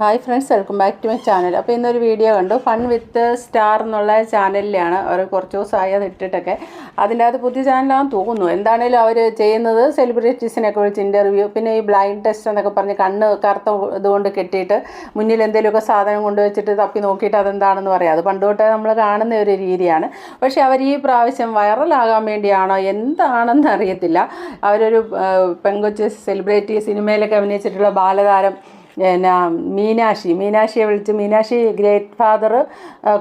Hi friends welcome back to my channel. അപ്പോൾ ഇന്നൊരു video കണ്ടു. ഫൺ വിത്ത് സ്റ്റാർ എന്നുള്ള ചാനലിലാണ് അവർ കുറച്ച് ദിവസമായി അത് ഇട്ടിട്ടൊക്കെ. അതിന്റെ അകത്ത് പുതിയ ചാനലാണെന്ന് തോന്നുന്നു. എന്താണേലും അവർ ചെയ്യുന്നത് സെലിബ്രിറ്റീസിനൊക്കെ വിളിച്ച് ഇന്റർവ്യൂ പിന്നെ ഈ ബ്ലൈൻഡ് ടെസ്റ്റ് എന്നൊക്കെ പറഞ്ഞ് കണ്ണ് കറുത്ത ഇതുകൊണ്ട് കെട്ടിയിട്ട് മുന്നിൽ എന്തെങ്കിലുമൊക്കെ സാധനം കൊണ്ടുവച്ചിട്ട് തപ്പി നോക്കിയിട്ട് അതെന്താണെന്ന് പറയാം. അത് പണ്ട് തൊട്ടേ നമ്മൾ കാണുന്ന ഒരു രീതിയാണ്. പക്ഷേ അവർ ഈ പ്രാവശ്യം വൈറലാകാൻ വേണ്ടിയാണോ എന്താണെന്ന് അറിയത്തില്ല. അവരൊരു പെങ്കൊച്ച് സെലിബ്രിറ്റി സിനിമയിലൊക്കെ അഭിനയിച്ചിട്ടുള്ള ബാലതാരം പിന്നെ മീനാക്ഷി. മീനാക്ഷിയെ വിളിച്ച് മീനാക്ഷി ഗ്രേറ്റ് ഫാദർ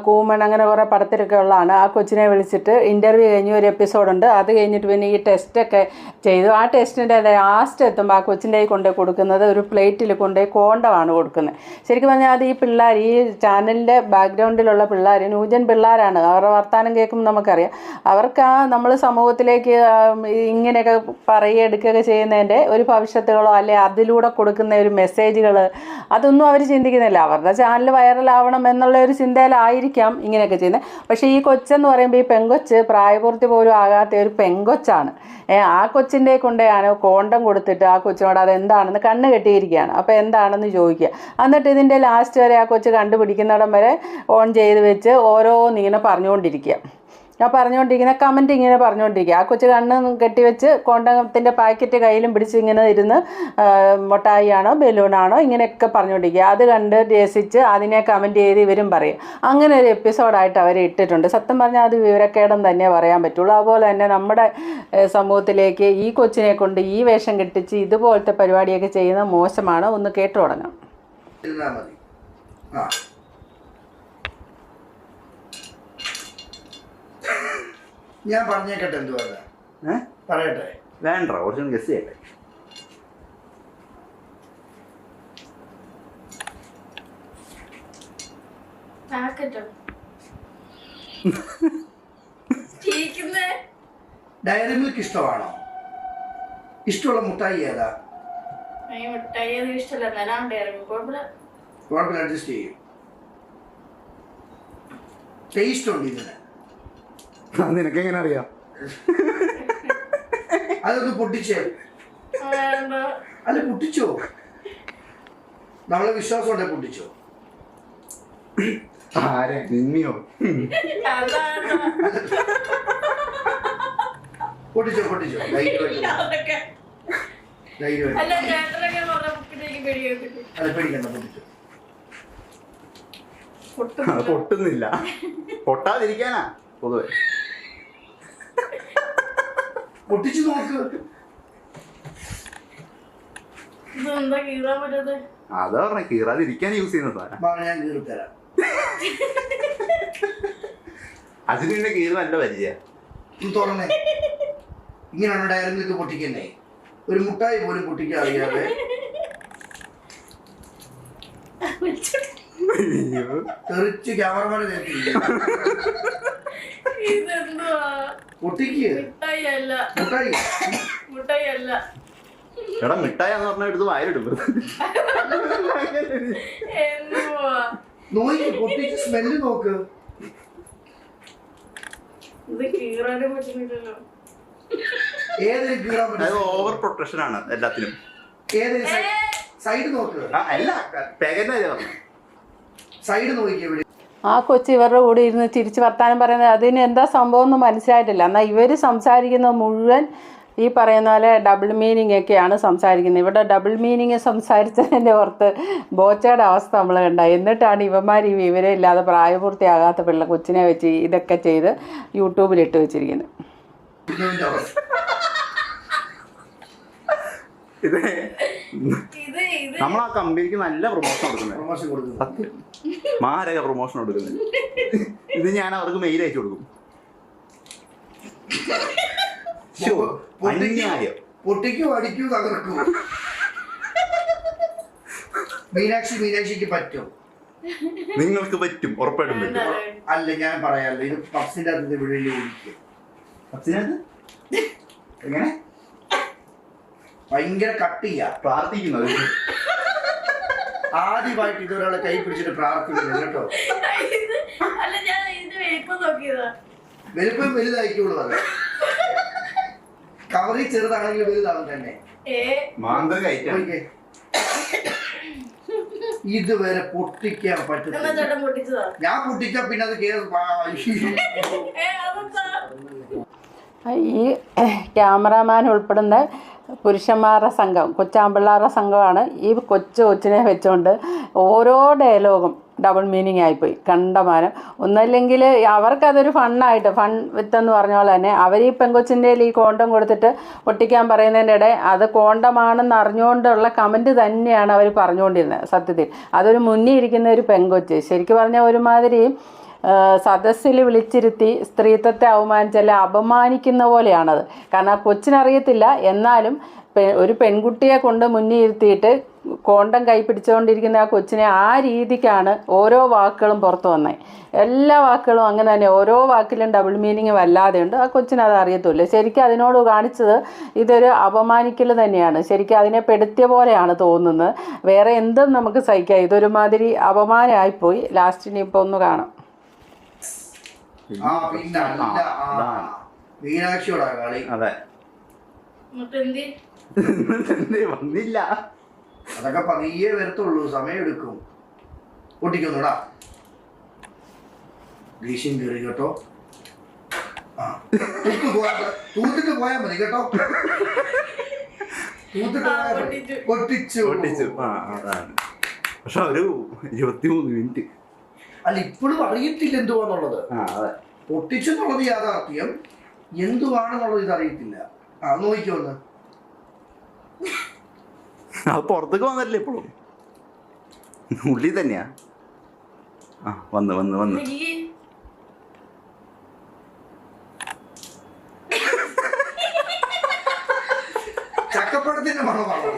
കൂമൺ അങ്ങനെ കുറേ പടത്തിലൊക്കെ ഉള്ളതാണ്. ആ കൊച്ചിനെ വിളിച്ചിട്ട് ഇന്റർവ്യൂ കഴിഞ്ഞ് ഒരു എപ്പിസോഡുണ്ട് അത് കഴിഞ്ഞിട്ട് പിന്നെ ഈ ടെസ്റ്റൊക്കെ ചെയ്തു. ആ ടെസ്റ്റിന്റെ ലാസ്റ്റ് എത്തുമ്പോൾ ആ കൊച്ചിന്റെ കയ്യിൽ കൊണ്ടുപോയി കൊടുക്കുന്നത് ഒരു പ്ലേറ്റിൽ കൊണ്ടുപോയി കോണ്ടമാണ് കൊടുക്കുന്നത്. ശരിക്കും പറഞ്ഞാൽ അത് ഈ പിള്ളേർ ഈ ചാനലിന്റെ ബാക്ക്ഗ്രൗണ്ടിലുള്ള പിള്ളേർ ന്യൂജൻ പിള്ളേരാണ്. അവരുടെ വർത്തമാനം കേൾക്കുമ്പോൾ നമുക്കറിയാം. അവർക്ക് ആ നമ്മൾ സമൂഹത്തിലേക്ക് ഇങ്ങനെയൊക്കെ പറയുക എടുക്കുകയൊക്കെ ചെയ്യുന്നതിന്റെ ഒരു ഭവിഷ്യത്തുകളോ അല്ലെ അതിലൂടെ കൊടുക്കുന്ന ഒരു മെസ്സേജുകൾ അതൊന്നും അവർ ചിന്തിക്കുന്നില്ല. അവരുടെ ചാനൽ വൈറലാവണം എന്നുള്ള ഒരു ചിന്തയിലായിരിക്കാം ഇങ്ങനെയൊക്കെ ചെയ്യുന്നത് പക്ഷേ ഈ കൊച്ചെന്ന് പറയുമ്പോൾ ഈ പെങ്കൊച്ച് പ്രായപൂർത്തി പോലും ആകാത്ത ഒരു പെങ്കൊച്ചാണ്. ആ കൊച്ചിന്റെ കൊണ്ടാണ് കോണ്ടം കൊടുത്തിട്ട് ആ കൊച്ചിനോട് അതെന്താണെന്ന് കണ്ണ് കെട്ടിയിരിക്കുകയാണ്. അപ്പോൾ എന്താണെന്ന് ചോദിക്കുക. എന്നിട്ട് ഇതിന്റെ ലാസ്റ്റ് വരെ ആ കൊച്ച് കണ്ടുപിടിക്കുന്നിടം വരെ ഓൺ ചെയ്ത് വെച്ച് ഓരോന്നിങ്ങനെ പറഞ്ഞുകൊണ്ടിരിക്കുക. ഞാൻ പറഞ്ഞുകൊണ്ടിരിക്കുന്ന കമന്റ് ഇങ്ങനെ പറഞ്ഞുകൊണ്ടിരിക്കുക. ആ കൊച്ചു കണ്ണ് കെട്ടിവെച്ച് കോണ്ടത്തിന്റെ പാക്കറ്റ് കയ്യിലും പിടിച്ച് ഇങ്ങനെ ഇരുന്ന് മൊട്ടായിയാണോ ബലൂണാണോ ഇങ്ങനെയൊക്കെ പറഞ്ഞുകൊണ്ടിരിക്കുക. അത് കണ്ട് രസിച്ച് അതിനെ കമന്റ് ചെയ്ത് ഇവരും പറയും. അങ്ങനെ ഒരു എപ്പിസോഡായിട്ട് അവർ ഇട്ടിട്ടുണ്ട്. സത്യം പറഞ്ഞാൽ അത് വിവരക്കേടം തന്നെ പറയാൻ പറ്റുള്ളൂ. അതുപോലെ തന്നെ നമ്മുടെ സമൂഹത്തിലേക്ക് ഈ കൊച്ചിനെ കൊണ്ട് ഈ വേഷം കെട്ടിച്ച് ഇതുപോലത്തെ പരിപാടിയൊക്കെ ചെയ്യുന്നത് മോശമാണ്? ഒന്ന് കേട്ടു തുടങ്ങാം. ആ. ഞാൻ പറഞ്ഞേക്കട്ടെ എന്തുവല്ല ഏ? പറയട്ടെ. വേണ്ട കുറച്ചും ഗസ് ചെയ്യട്ടെ. ഡയറി മിൽക്ക് ഇഷ്ടമാണോ? ഇഷ്ടമുള്ള മുട്ടായി ഏതാ? മുട്ടായി കുഴപ്പമില്ല. അഡ്ജസ്റ്റ് ചെയ്യും. ടേസ്റ്റ് ഉണ്ട് ഇതിന്. നിനക്ക് എങ്ങനെ അറിയാം? അതൊന്ന് പൊട്ടിച്ചേ. അല്ല പൊട്ടിച്ചോ? നമ്മളെ വിശ്വാസം ഉണ്ടെ പൊട്ടിച്ചോ? ആരെ? നിന്നിയോ? പൊട്ടിച്ചോ പൊട്ടിച്ചോ? പൊട്ടുന്നില്ല. പൊട്ടാതിരിക്കാനാ ധൈര്യമായിട്ട് അല്ല ചേട്ടനൊക്കെ പറഞ്ഞ ബുക്കിലേക്ക് പേടിയായിട്ട് അത് പേടിക്കണ്ട പൊട്ടിച്ചോ അത് പൊട്ടുന്നില്ല പൊട്ടാതിരിക്കാനാ പൊതുവെ പൊട്ടിച്ചു നോക്ക്. അതാ പറഞ്ഞ കീറാതിരിക്കാൻ യൂസ് ചെയ്യുന്ന വാ, ഞാൻ കീറി തരാം അതിന് പിന്നെ കീറ് നല്ല പരിചയ. ഇത് തുറന്നേ. ഇങ്ങനെയാണ് ഡയറി മിൽക്ക് പൊട്ടിക്കുന്നേ. ഒരു മുട്ടായി പോലും പൊട്ടിക്കാൻ അറിയാതെ തെറിച്ച് ക്യാമറമാനെ നേരത്തില്ല ഇതെന്തുവാ? പൊട്ടിക്ക് മിഠായി എടാ മിഠായിന്ന് പറഞ്ഞ എടുത്ത് വായിലിടും. നോക്കി സ്മെല്ല് നോക്ക്. ഇത് പറ്റുന്നില്ലല്ലോ. ഏതൊരു കീറാൻ അത് പറ്റും ഓവർ പ്രൊട്ടക്ഷൻ ആണ് എല്ലാത്തിനും. ഏതൊരു സൈഡ് നോക്ക്. ആ, അല്ല പാക്കറ്റ് അല്ലേ പറഞ്ഞു സൈഡ് നോക്കി ആ കൊച്ചു ഇവരുടെ കൂടെ ഇരുന്ന് ചിരിച്ച് വർത്താനം പറയുന്നത് അതിന് എന്താ സംഭവം എന്ന് മനസ്സിലായിട്ടില്ല. എന്നാൽ ഇവർ സംസാരിക്കുന്ന മുഴുവൻ ഈ പറയുന്ന പോലെ ഡബിൾ മീനിങ് ഒക്കെയാണ് സംസാരിക്കുന്നത്. ഇവിടെ ഡബിൾ മീനിങ് സംസാരിച്ചതിന്റെ പുറത്ത് ബോച്ചയുടെ അവസ്ഥ നമ്മൾ കണ്ട. എന്നിട്ടാണ് ഇവന്മാർ ഈ വിവരം ഇല്ലാതെ പ്രായപൂർത്തിയാകാത്ത പിള്ള കൊച്ചിനെ വെച്ച് ഇതൊക്കെ ചെയ്ത് വെച്ചിരിക്കുന്നത് അവസ്ഥ. ഇത് ഇത് ഇത് നമ്മൾ ആ കമ്പനിക്ക് നല്ല പ്രൊമോഷൻ കൊടുക്കുന്നത് പ്രൊമോഷൻ കൊടുക്കുന്നു. സത്യം. മാരക പ്രൊമോഷൻ കൊടുക്കുന്നത് ഇത് ഞാൻ അവർക്ക് മെയിൽ അയച്ചു കൊടുക്കും. ശ്ശോ, അന്യായം. പൊട്ടിക്കൂ അടിക്കൂ തകർക്കൂ. മീനാക്ഷി മീനാക്ഷിക്ക് പറ്റും. നിങ്ങൾക്ക് പറ്റും ഉറപ്പായിട്ടും പറ്റും. അല്ല ഞാൻ പറയാല്ലോ ഇത് പപ്സിന്റെ അകത്ത് വിഴലി ഓടിക്കും പത്തിനകത്ത് എങ്ങനെ? ഭയങ്കര കട്ട് ചെയ്യാ. പ്രാർത്ഥിക്കുന്നത് ആദ്യമായിട്ട് ഇതൊരാളെ കൈ പിടിച്ചിട്ട് പ്രാർത്ഥിക്കുന്നത് കേട്ടോ. ഇത് അല്ല ഞാൻ ഇതിന്റെ വലിപ്പം നോക്കിയതാ. വലുപ്പം വലുതായിക്കോളൂ അത് കവറി ചെറുതാണെങ്കിൽ വലുതാവും തന്നെ. ഇതുവരെ പൊട്ടിക്കാൻ പൊട്ടിച്ചതാ? ഞാൻ പൊട്ടിച്ചാ പിന്നെ അത് ഈ ക്യാമറാമാൻ ഉൾപ്പെടുന്ന പുരുഷന്മാരുടെ സംഘം കൊച്ചാമ്പിള്ളാരുടെ സംഘമാണ് ഈ കൊച്ചു കൊച്ചിനെ വെച്ചുകൊണ്ട് ഓരോ ഡയലോഗും ഡബിൾ മീനിങ് ആയിപ്പോയി. കണ്ടമാനം. ഒന്നല്ലെങ്കിൽ അവർക്കതൊരു ഫണ്ണായിട്ട് ഫൺ വിത്തെന്ന് പറഞ്ഞ പോലെ തന്നെ അവർ ഈ പെങ്കൊച്ചിന്റെ ഈ കോണ്ടം കൊടുത്തിട്ട് ഒട്ടിക്കാൻ ഇടയിൽ അത് കോണ്ടമാണെന്ന് അറിഞ്ഞുകൊണ്ടുള്ള കമന്റ് തന്നെയാണ് അവർ പറഞ്ഞുകൊണ്ടിരുന്നത് സത്യത്തിൽ. അതൊരു മുന്നിൽ ഇരിക്കുന്ന ഒരു പെങ്കൊച്ച്. ശരിക്കും പറഞ്ഞാൽ ഒരുമാതിരി സദസ്സിൽ വിളിച്ചിരുത്തി സ്ത്രീത്വത്തെ അവമാനിച്ചല്ല അപമാനിക്കുന്ന പോലെയാണത്. കാരണം കൊച്ചിനറിയത്തില്ല. എന്നാലും ഒരു പെൺകുട്ടിയെ കൊണ്ട് മുന്നിൽ ഇരുത്തിയിട്ട് കോണ്ടം കൈ പിടിച്ചുകൊണ്ടിരിക്കുന്ന ആ കൊച്ചിനെ ആ രീതിക്കാണ് ഓരോ വാക്കുകളും പുറത്തു വന്നത് എല്ലാ വാക്കുകളും അങ്ങനെ തന്നെ. ഓരോ വാക്കിലും ഡബിൾ മീനിങ് വല്ലാതെ ഉണ്ട് ആ കൊച്ചിന് അത് അറിയത്തില്ല ശരിക്കും അതിനോട് കാണിച്ചത് ഇതൊരു അപമാനിക്കൽ തന്നെയാണ്. ശരിക്കും അതിനെ പെടുത്തിയ പോലെയാണ് തോന്നുന്നത്. വേറെ എന്തും നമുക്ക് സഹിക്കാം. ഇതൊരുമാതിരി അപമാനമായിപ്പോയി. ലാസ്റ്റിനിപ്പോൾ ഒന്ന് കാണാം. ആ പിന്നെ അല്ല ആ അതാണ്. മീനാക്ഷിയോടാ കളി. അതെ. എന്നിട്ട് എന്തി എന്തേ വന്നില്ല. അതൊക്കെ പതിയെ വരത്തുള്ളൂ സമയം എടുക്കും പൊട്ടിക്കൊന്നുടാ. ദേഷ്യം കയറി കേട്ടോ. ആ. തൂത്ത് പോയാ തൂത്തിട്ട് പോയാ മതി കേട്ടോ. തൂത്തിട്ട് ആ, പോയാ മതി. പൊട്ടിച്ചു. പൊട്ടിച്ചു. പൊട്ടിച്ചു. ആ അതാണ്. പക്ഷെ ഒരു ഇരുപത്തിമൂന്ന് മിനിറ്റ്. അല്ല ഇപ്പോഴും അറിയത്തില്ല എന്തുവാന്നുള്ളത്. അതെ. പൊട്ടിച്ചെന്നുള്ളത് യാഥാർത്ഥ്യം. എന്തുവാണെന്നുള്ളത് ഇത് അറിയത്തില്ല. ആ നോക്കിക്കോന്ന് അത് പുറത്തേക്ക് വന്നല്ലേ ഇപ്പോഴും? ഉള്ളി തന്നെയാ. ആ വന്ന് വന്ന് വന്ന്. ചക്കപ്പഴത്തിന്റെ മണമാണോ?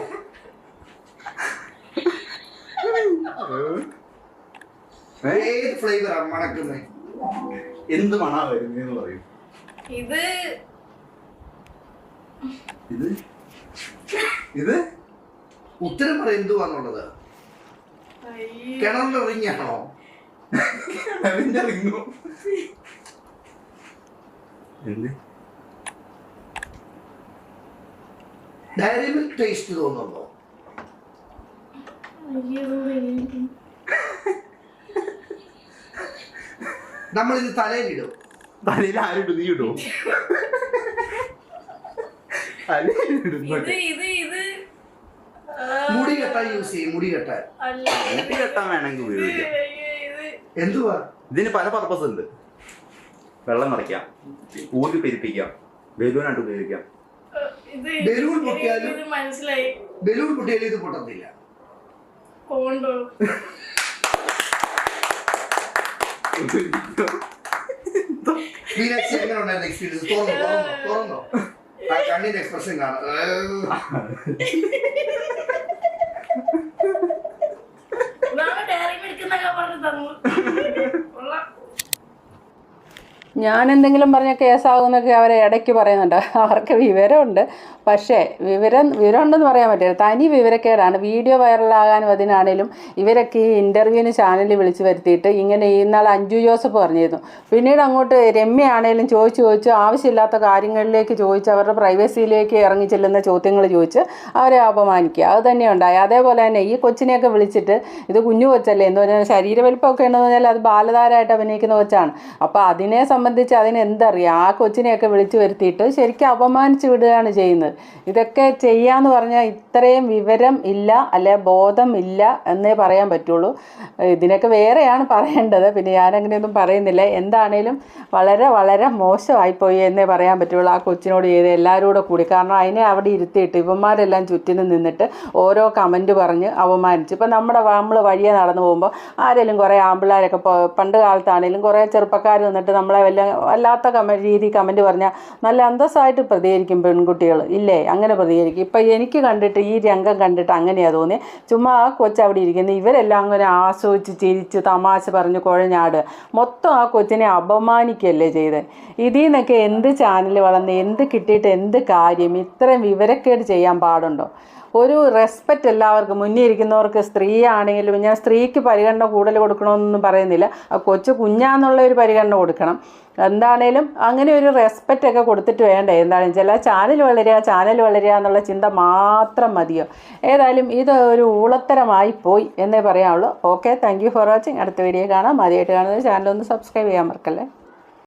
ഏത് ഫ്ലേവറാ മണക്കുന്നത്? എന്ത് മണാ വരുന്നേന്ന് പറയും. ഇത് ഇത്? ഇത്? ഉത്തരം പറ എന്തുവാന്നുള്ളത്. കിണറിന്റെ റിങ്ങാണോ കിണറിന്റെ റിങ്ങോ എന്ത്? ഡയറി മിൽക്ക് ടേസ്റ്റ് തോന്നുന്നുണ്ടോ? അയ്യോ, ഇത് നമ്മളിത് തലയിലിടും. തലയിൽ ആരും നീ ഇടും തലയിലിടും ഇത് ഇത് ഇത് മുടി കെട്ടാൻ യൂസ് ചെയ്യും മുടി കെട്ടാൻ. മുടി കെട്ടാൻ വേണമെങ്കിൽ ഇത് ഉപയോഗിക്കാം എന്തുവാ? ഇതിന് പല പർപ്പസ് ഉണ്ട്. വെള്ളം നിറയ്ക്കാം. ഊതി പെരിപ്പിക്കാം. ബലൂണായിട്ട് ഉപയോഗിക്കാം. ഇത് ബലൂൺ പൊട്ടിയാലും- ബലൂൺ പൊട്ടിയാലും ഇത് പൊട്ടത്തില്ല. കോണ്ടോ? മീനാക്ഷി എങ്ങനെ ഉണ്ടായിരുന്നു എക്സ്പീരിയൻസ് തുറന്നോ തുറന്നോ തുറന്നോ കണ്ണിന്റെ എക്സ്പ്രഷൻ കാണാം ഇതാണ് ഡയറി മിൽക്ക് എന്നൊക്കെ പറഞ്ഞു തന്നു കൊള്ളാം ഞാൻ എന്തെങ്കിലും പറഞ്ഞ കേസാകുമെന്നൊക്കെ അവരെ ഇടയ്ക്ക് പറയുന്നുണ്ട്. അവർക്ക് വിവരമുണ്ട്. പക്ഷേ വിവരം വിവരമുണ്ടെന്ന് പറയാൻ പറ്റില്ല. തനി വിവരക്കേടാണ്. വീഡിയോ വൈറലാകാനും അതിനാണേലും ഇവരൊക്കെ ഈ ഇന്റർവ്യൂവിന് ചാനലിൽ വിളിച്ച് വരുത്തിയിട്ട് ഇങ്ങനെ ഇന്നാൾ അഞ്ജു ജോസഫ് പറഞ്ഞിരുന്നു. പിന്നീട് അങ്ങോട്ട് രമ്യയാണേലും ചോദിച്ച് ചോദിച്ച് ആവശ്യമില്ലാത്ത കാര്യങ്ങളിലേക്ക് ചോദിച്ച് അവരുടെ പ്രൈവസിയിലേക്ക് ഇറങ്ങി ചെല്ലുന്ന ചോദ്യങ്ങൾ ചോദിച്ച് അവരെ അപമാനിക്കുക. അത് തന്നെ ഉണ്ടായി. അതേപോലെ തന്നെ ഈ കൊച്ചിനെയൊക്കെ വിളിച്ചിട്ട് ഇത് കുഞ്ഞു കൊച്ചല്ലേ? എന്ന് പറഞ്ഞാൽ ശരീരവലിപ്പമൊക്കെ ഉണ്ടെന്ന് പറഞ്ഞാൽ അത് ബാലതാരമായിട്ട് അഭിനയിക്കുന്ന കൊച്ചാണ്. അപ്പോൾ അതിനെ സംബന്ധിച്ച് അതിന് എന്തറിയാം ആ കൊച്ചിനെയൊക്കെ വിളിച്ചു വരുത്തിയിട്ട് ശരിക്കും അപമാനിച്ച് വിടുകയാണ് ചെയ്യുന്നത്. ഇതൊക്കെ ചെയ്യാന്ന് പറഞ്ഞാൽ ഇത്രയും വിവരം ഇല്ല അല്ലെ ബോധം ഇല്ല എന്നേ പറയാൻ പറ്റുള്ളൂ. ഇതിനൊക്കെ വേറെയാണ് പറയേണ്ടത്. പിന്നെ ഞാനങ്ങനെയൊന്നും പറയുന്നില്ല. എന്താണേലും വളരെ വളരെ മോശമായിപ്പോയി എന്നേ പറയാൻ പറ്റുള്ളൂ ആ കൊച്ചിനോട് ചെയ്ത് എല്ലാവരും കൂടെ കാരണം അതിനെ അവിടെ ഇരുത്തിയിട്ട് ഇവന്മാരെല്ലാം ചുറ്റിനും നിന്നിട്ട് ഓരോ കമന്റ് പറഞ്ഞ് അപമാനിച്ചു. ഇപ്പം നമ്മുടെ നമ്മൾ വഴിയെ നടന്നു പോകുമ്പോൾ ആരെങ്കിലും കുറേ ആമ്പിള്ളേരൊക്കെ പണ്ട് കാലത്താണെങ്കിലും കുറേ ചെറുപ്പക്കാർ വന്നിട്ട് നമ്മളെ വല്ല വല്ലാത്ത കമ രീതി കമന്റ് പറഞ്ഞാൽ നല്ല അന്തസ്സായിട്ട് പ്രതികരിക്കും പെൺകുട്ടികൾ. ഇല്ലേ? അങ്ങനെ പ്രതികരിക്കും. ഇപ്പം എനിക്ക് കണ്ടിട്ട് ഈ രംഗം കണ്ടിട്ട് അങ്ങനെയാണ് തോന്നിയത് ചുമ്മാ ആ കൊച്ച് അവിടെ ഇരിക്കുന്നത് ഇവരെല്ലാം അങ്ങനെ ആസ്വദിച്ച് ചിരിച്ച് തമാശ പറഞ്ഞ് കുഴഞ്ഞാടുക മൊത്തം ആ കൊച്ചിനെ അപമാനിക്കുകയല്ലേ ചെയ്തത് ഇതിൽ നിന്നൊക്കെ എന്ത് ചാനൽ വളർന്ന് എന്ത് കിട്ടിയിട്ട് എന്ത് കാര്യം? ഇത്രയും വിവരക്കേട് ചെയ്യാൻ പാടുണ്ടോ? ഒരു റെസ്പെക്റ്റ് എല്ലാവർക്കും. മുന്നേ ഇരിക്കുന്നവർക്ക് സ്ത്രീ ആണെങ്കിലും ഞാൻ സ്ത്രീക്ക് പരിഗണന കൂടുതൽ കൊടുക്കണമെന്നൊന്നും പറയുന്നില്ല. കൊച്ചു കുഞ്ഞാന്നുള്ള ഒരു പരിഗണന കൊടുക്കണം. എന്താണേലും അങ്ങനെ ഒരു റെസ്പെക്റ്റ് ഒക്കെ കൊടുത്തിട്ട് വേണ്ടേ? എന്താണ്? ചില ചാനൽ വളരുക ചാനൽ വളരുക എന്നുള്ള ചിന്ത മാത്രം മതിയോ? ഏതായാലും ഇത് ഒരു ഊളത്തരമായി പോയി എന്നേ പറയാനുള്ളൂ okay thank you for watching അടുത്ത വീഡിയോ കാണാം. ആദ്യമായിട്ട് കാണുന്നത് ചാനൽ ഒന്ന് സബ്സ്ക്രൈബ് ചെയ്യാൻ മറക്കല്ലേ?